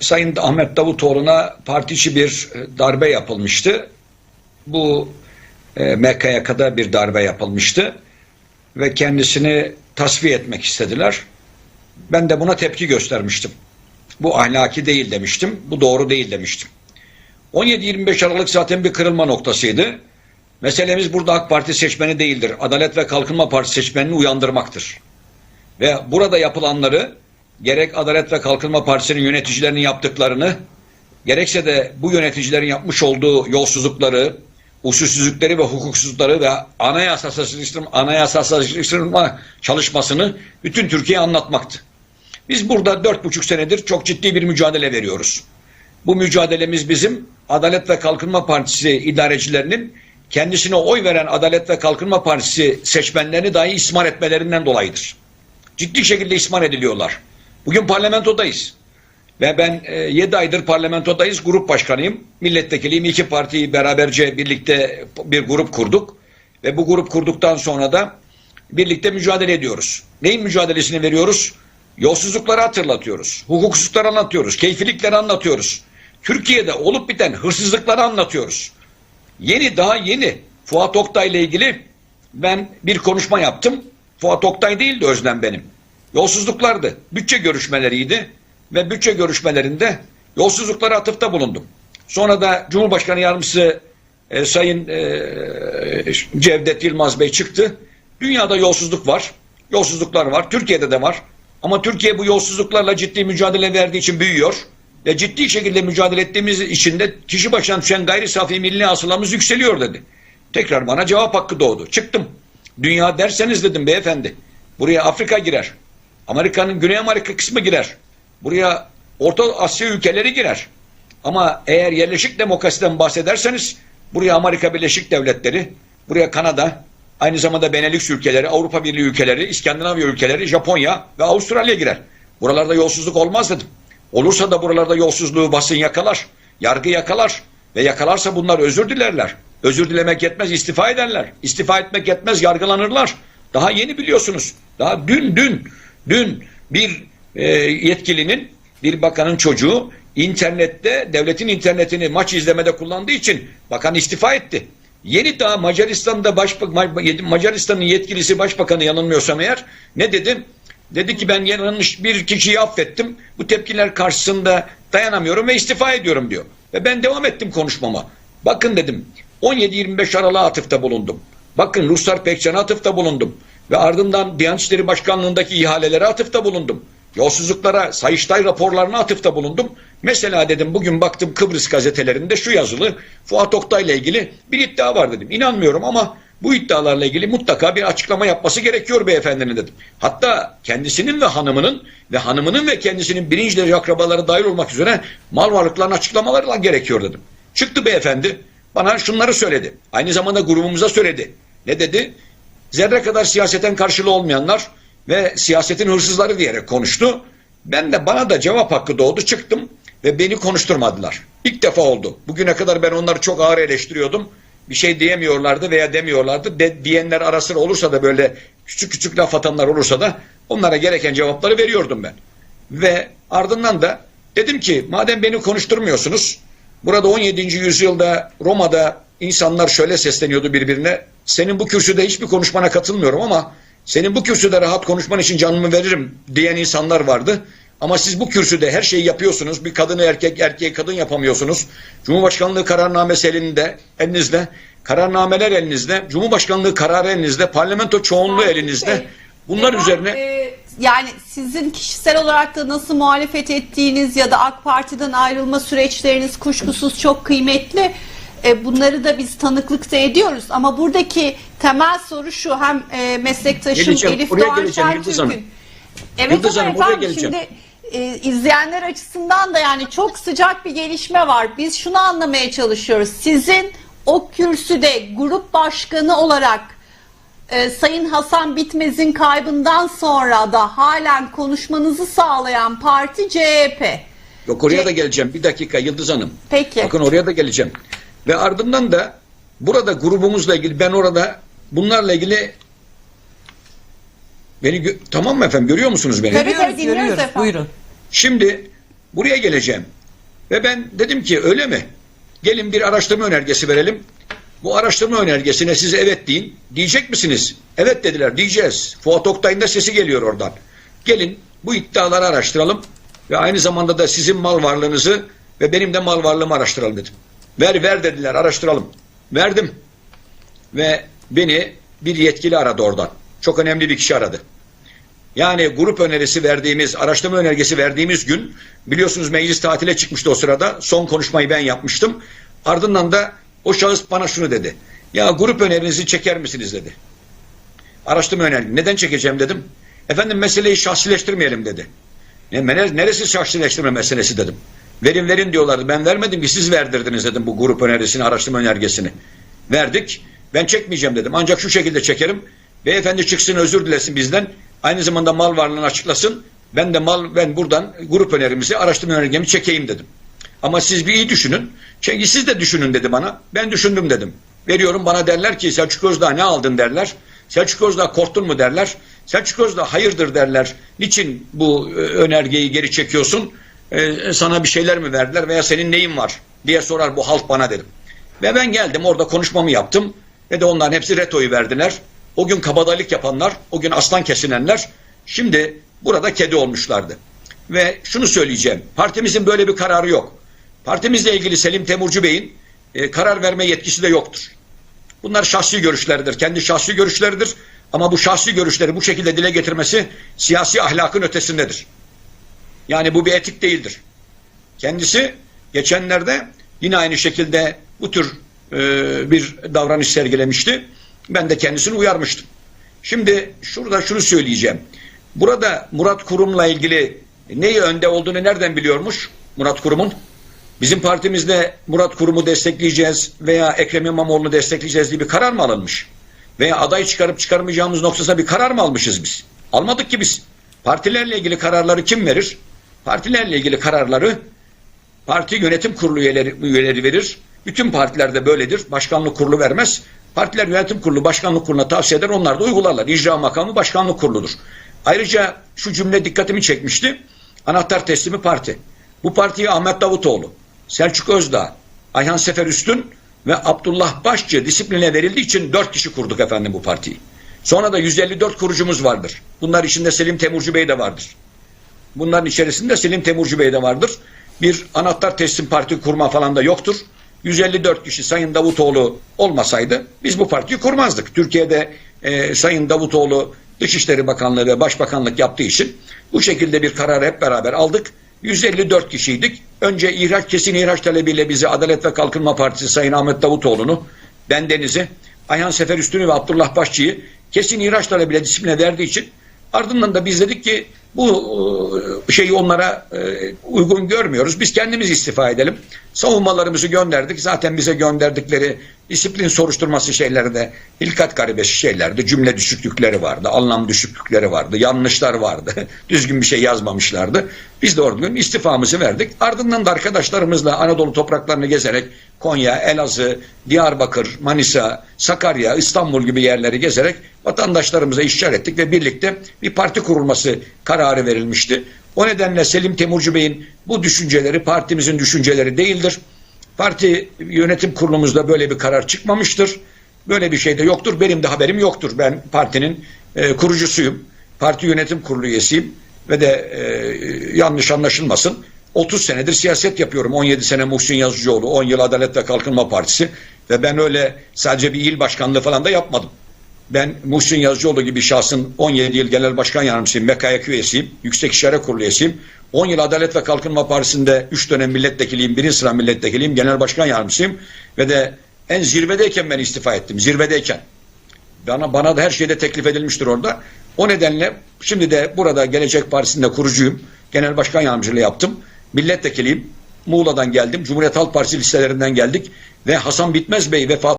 Sayın Ahmet Davutoğlu'na parti içi bir e, darbe yapılmıştı. Bu e, MKYK'da bir darbe yapılmıştı ve kendisini tasfiye etmek istediler. Ben de buna tepki göstermiştim. Bu ahlaki değil demiştim. Bu doğru değil demiştim. 17-25 Aralık zaten bir kırılma noktasıydı. Meselemiz burada AK Parti seçmeni değildir. Adalet ve Kalkınma Partisi seçmenini uyandırmaktır. Ve burada yapılanları gerek Adalet ve Kalkınma Partisi'nin yöneticilerinin yaptıklarını gerekse de bu yöneticilerin yapmış olduğu yolsuzlukları, usulsüzlükleri ve hukuksuzlukları ve anayasasızlaştırma, anayasasızlaştırma çalışmasını bütün Türkiye'ye anlatmaktı. Biz burada dört buçuk senedir çok ciddi bir mücadele veriyoruz. Bu mücadelemiz bizim Adalet ve Kalkınma Partisi idarecilerinin kendisine oy veren Adalet ve Kalkınma Partisi seçmenlerini dahi ismar etmelerinden dolayıdır. Ciddi şekilde ismar ediliyorlar. Bugün parlamentodayız. Ve ben 7 aydır parlamentodayız. Grup başkanıyım. Milletvekiliyim. İki partiyi beraberce birlikte bir grup kurduk. Ve bu grup kurduktan sonra da birlikte mücadele ediyoruz. Neyin mücadelesini veriyoruz? Yolsuzlukları hatırlatıyoruz. Hukuksuzlukları anlatıyoruz. Keyfilikleri anlatıyoruz. Türkiye'de olup biten hırsızlıkları anlatıyoruz. Yeni daha yeni Fuat Oktay ile ilgili ben bir konuşma yaptım. Fuat Oktay değildi Özlem benim. Yolsuzluklardı. Bütçe görüşmeleriydi ve bütçe görüşmelerinde yolsuzluklara atıfta bulundum. Sonra da Cumhurbaşkanı Yardımcısı e, Sayın e, Cevdet Yılmaz Bey çıktı. Dünyada yolsuzluk var. Yolsuzluklar var. Türkiye'de de var. Ama Türkiye bu yolsuzluklarla ciddi mücadele verdiği için büyüyor. Ve ciddi şekilde mücadele ettiğimiz için de kişi başına düşen gayri safi milli hasılamız yükseliyor dedi. Tekrar bana cevap hakkı doğdu. Çıktım. Dünya derseniz dedim beyefendi. Buraya Afrika girer. Amerika'nın Güney Amerika kısmı girer. Buraya Orta Asya ülkeleri girer. Ama eğer yerleşik demokrasiden bahsederseniz buraya Amerika Birleşik Devletleri, buraya Kanada, aynı zamanda Benelux ülkeleri, Avrupa Birliği ülkeleri, İskandinavya ülkeleri, Japonya ve Avustralya girer. Buralarda yolsuzluk olmaz dedim. Olursa da buralarda yolsuzluğu basın yakalar, yargı yakalar ve yakalarsa bunlar özür dilerler. Özür dilemek yetmez istifa ederler. İstifa etmek yetmez yargılanırlar. Daha yeni biliyorsunuz. Daha dün dün dün bir e, yetkilinin bir bakanın çocuğu internette devletin internetini maç izlemede kullandığı için bakan istifa etti. Yeni daha Macaristan'da Macaristan'ın yetkilisi başbakanı yanılmıyorsam eğer ne dedi? Dedi ki ben yanlış bir kişiyi affettim. Bu tepkiler karşısında dayanamıyorum ve istifa ediyorum diyor. Ve ben devam ettim konuşmama. Bakın dedim 17-25 Aralık'a atıfta bulundum. Bakın Ruslar Pekcan'a atıfta bulundum. Ve ardından Diyanet İşleri Başkanlığı'ndaki ihalelere atıfta bulundum. Yolsuzluklara, Sayıştay raporlarına atıfta bulundum. Mesela dedim bugün baktım Kıbrıs gazetelerinde şu yazılı Fuat Oktay ile ilgili bir iddia var dedim. İnanmıyorum ama bu iddialarla ilgili mutlaka bir açıklama yapması gerekiyor beyefendinin dedim. Hatta kendisinin ve hanımının ve hanımının ve kendisinin birinci derece akrabaları dahil olmak üzere mal varlıklarının açıklamalarla gerekiyor dedim. Çıktı beyefendi bana şunları söyledi. Aynı zamanda grubumuza söyledi. Ne dedi? Zerre kadar siyaseten karşılığı olmayanlar ve siyasetin hırsızları diyerek konuştu. Ben de bana da cevap hakkı doğdu çıktım ve beni konuşturmadılar. İlk defa oldu. Bugüne kadar ben onları çok ağır eleştiriyordum. Bir şey diyemiyorlardı veya demiyorlardı. De, diyenler ara sıra olursa da böyle küçük küçük laf atanlar olursa da onlara gereken cevapları veriyordum ben. Ve ardından da dedim ki madem beni konuşturmuyorsunuz burada 17. yüzyılda Roma'da insanlar şöyle sesleniyordu birbirine. Senin bu kürsüde hiçbir konuşmana katılmıyorum ama senin bu kürsüde rahat konuşman için canımı veririm diyen insanlar vardı. Ama siz bu kürsüde her şeyi yapıyorsunuz. Bir kadını erkek, erkeği kadın yapamıyorsunuz. Cumhurbaşkanlığı kararnamesi elinde, elinizde. Kararnameler elinizde. Cumhurbaşkanlığı kararı elinizde. Parlamento çoğunluğu elinizde. Bunlar Vedat, üzerine e, yani sizin kişisel olarak da nasıl muhalefet ettiğiniz ya da AK Parti'den ayrılma süreçleriniz kuşkusuz çok kıymetli. E, bunları da biz tanıklıkta ediyoruz ama buradaki temel soru şu hem e, meslektaşım Geleceğim, Elif Doğan. Şentürk'ün Evet Yıldız Hanım, efendim geleceğim. şimdi e, izleyenler açısından da yani çok sıcak bir gelişme var. Biz şunu anlamaya çalışıyoruz. Sizin o kürsüde grup başkanı olarak e, Sayın Hasan Bitmez'in kaybından sonra da halen konuşmanızı sağlayan parti CHP. Yok oraya da geleceğim. Bir dakika Yıldız Hanım. Peki. Bakın oraya da geleceğim. Ve ardından da burada grubumuzla ilgili ben orada bunlarla ilgili beni gö- tamam mı efendim görüyor musunuz beni? Tabii, tabii, dinliyoruz görüyoruz. efendim. Buyurun. Şimdi Buraya geleceğim. Ve ben dedim ki öyle mi? Gelin bir araştırma önergesi verelim. Bu araştırma önergesine siz evet deyin. Diyecek misiniz? Evet dediler diyeceğiz. Fuat Oktay'ın da sesi geliyor oradan. Gelin bu iddiaları araştıralım ve aynı zamanda da sizin mal varlığınızı ve benim de mal varlığımı araştıralım dedim. Ver ver dediler araştıralım. Verdim. Ve beni bir yetkili aradı oradan. Çok önemli bir kişi aradı. Yani grup önerisi verdiğimiz, araştırma önergesi verdiğimiz gün biliyorsunuz meclis tatile çıkmıştı o sırada. Son konuşmayı ben yapmıştım. Ardından da o şahıs bana şunu dedi. Ya grup önerinizi çeker misiniz dedi. Araştırma önergesi. Neden çekeceğim dedim. Efendim meseleyi şahsileştirmeyelim dedi. Ne, nere- neresi şahsileştirme meselesi dedim. Verin verin diyorlardı. Ben vermedim ki siz verdirdiniz dedim bu grup önerisini, araştırma önergesini. Verdik. Ben çekmeyeceğim dedim. Ancak şu şekilde çekerim. Beyefendi çıksın özür dilesin bizden. Aynı zamanda mal varlığını açıklasın. Ben de mal ben buradan grup önerimizi, araştırma önergemi çekeyim dedim. Ama siz bir iyi düşünün. Çünkü siz de düşünün dedi bana. Ben düşündüm dedim. Veriyorum bana derler ki Selçuk Özdağ ne aldın derler. Selçuk Özdağ korktun mu derler. Selçuk Özdağ hayırdır derler. Niçin bu e, önergeyi geri çekiyorsun? E, sana bir şeyler mi verdiler veya senin neyin var diye sorar bu halk bana dedim. Ve ben geldim orada konuşmamı yaptım. Ve de onların hepsi retoyu verdiler. O gün kabadayılık yapanlar, o gün aslan kesinenler şimdi burada kedi olmuşlardı. Ve şunu söyleyeceğim. Partimizin böyle bir kararı yok. Partimizle ilgili Selim Temurcu Bey'in e, karar verme yetkisi de yoktur. Bunlar şahsi görüşleridir. Kendi şahsi görüşleridir. Ama bu şahsi görüşleri bu şekilde dile getirmesi siyasi ahlakın ötesindedir. Yani bu bir etik değildir. Kendisi geçenlerde yine aynı şekilde bu tür e, bir davranış sergilemişti. Ben de kendisini uyarmıştım. Şimdi şurada şunu söyleyeceğim. Burada Murat Kurum'la ilgili neyi önde olduğunu nereden biliyormuş Murat Kurum'un? Bizim partimizde Murat Kurum'u destekleyeceğiz veya Ekrem İmamoğlu'nu destekleyeceğiz diye bir karar mı alınmış? Veya aday çıkarıp çıkarmayacağımız noktasında bir karar mı almışız biz? Almadık ki biz. Partilerle ilgili kararları kim verir? Partilerle ilgili kararları parti yönetim kurulu üyeleri, üyeleri verir. Bütün partilerde böyledir. Başkanlık kurulu vermez. Partiler yönetim kurulu başkanlık kuruluna tavsiye eder. Onlar da uygularlar. İcra makamı başkanlık kuruludur. Ayrıca şu cümle dikkatimi çekmişti. Anahtar teslimi parti. Bu partiyi Ahmet Davutoğlu, Selçuk Özdağ, Ayhan Sefer Üstün ve Abdullah Başçı disipline verildiği için dört kişi kurduk efendim bu partiyi. Sonra da 154 kurucumuz vardır. Bunlar içinde Selim Temurcu Bey de vardır. Bunların içerisinde Selim Temurcu Bey de vardır. Bir anahtar teslim parti kurma falan da yoktur. 154 kişi Sayın Davutoğlu olmasaydı biz bu partiyi kurmazdık. Türkiye'de e, Sayın Davutoğlu Dışişleri Bakanlığı ve Başbakanlık yaptığı için bu şekilde bir karar hep beraber aldık. 154 kişiydik. Önce ihraç kesin ihraç talebiyle bizi Adalet ve Kalkınma Partisi Sayın Ahmet Davutoğlu'nu, bendeniz'i, Ayhan Sefer Üstün'ü ve Abdullah Başçı'yı kesin ihraç talebiyle disipline verdiği için ardından da biz dedik ki bu e, şeyi onlara e, uygun görmüyoruz. Biz kendimiz istifa edelim. Savunmalarımızı gönderdik. Zaten bize gönderdikleri disiplin soruşturması şeyleri de hilkat garibesi şeylerdi. Cümle düşüklükleri vardı. Anlam düşüklükleri vardı. Yanlışlar vardı. Düzgün bir şey yazmamışlardı. Biz de orada istifamızı verdik. Ardından da arkadaşlarımızla Anadolu topraklarını gezerek Konya, Elazığ, Diyarbakır, Manisa, Sakarya, İstanbul gibi yerleri gezerek vatandaşlarımıza işaret ettik ve birlikte bir parti kurulması kararı verilmişti. O nedenle Selim Temurcu Bey'in bu düşünceleri partimizin düşünceleri değildir. Parti yönetim kurulumuzda böyle bir karar çıkmamıştır. Böyle bir şey de yoktur. Benim de haberim yoktur. Ben partinin e, kurucusuyum. Parti yönetim kurulu üyesiyim ve de e, yanlış anlaşılmasın. 30 senedir siyaset yapıyorum. 17 sene Muhsin Yazıcıoğlu, 10 yıl Adalet ve Kalkınma Partisi ve ben öyle sadece bir il başkanlığı falan da yapmadım. Ben Muhsin Yazıcıoğlu gibi şahsın 17 yıl genel başkan yardımcısıyım, MKYK üyesiyim, Yüksek İşare Kurulu üyesiyim. 10 yıl Adalet ve Kalkınma Partisi'nde 3 dönem milletvekiliyim, birinci sıra milletvekiliyim, genel başkan yardımcısıyım. Ve de en zirvedeyken ben istifa ettim, zirvedeyken. Bana, bana da her şeyde teklif edilmiştir orada. O nedenle şimdi de burada Gelecek Partisi'nde kurucuyum. Genel başkan yardımcılığı yaptım. Milletvekiliyim. Muğla'dan geldim. Cumhuriyet Halk Partisi listelerinden geldik. Ve Hasan Bitmez Bey vefat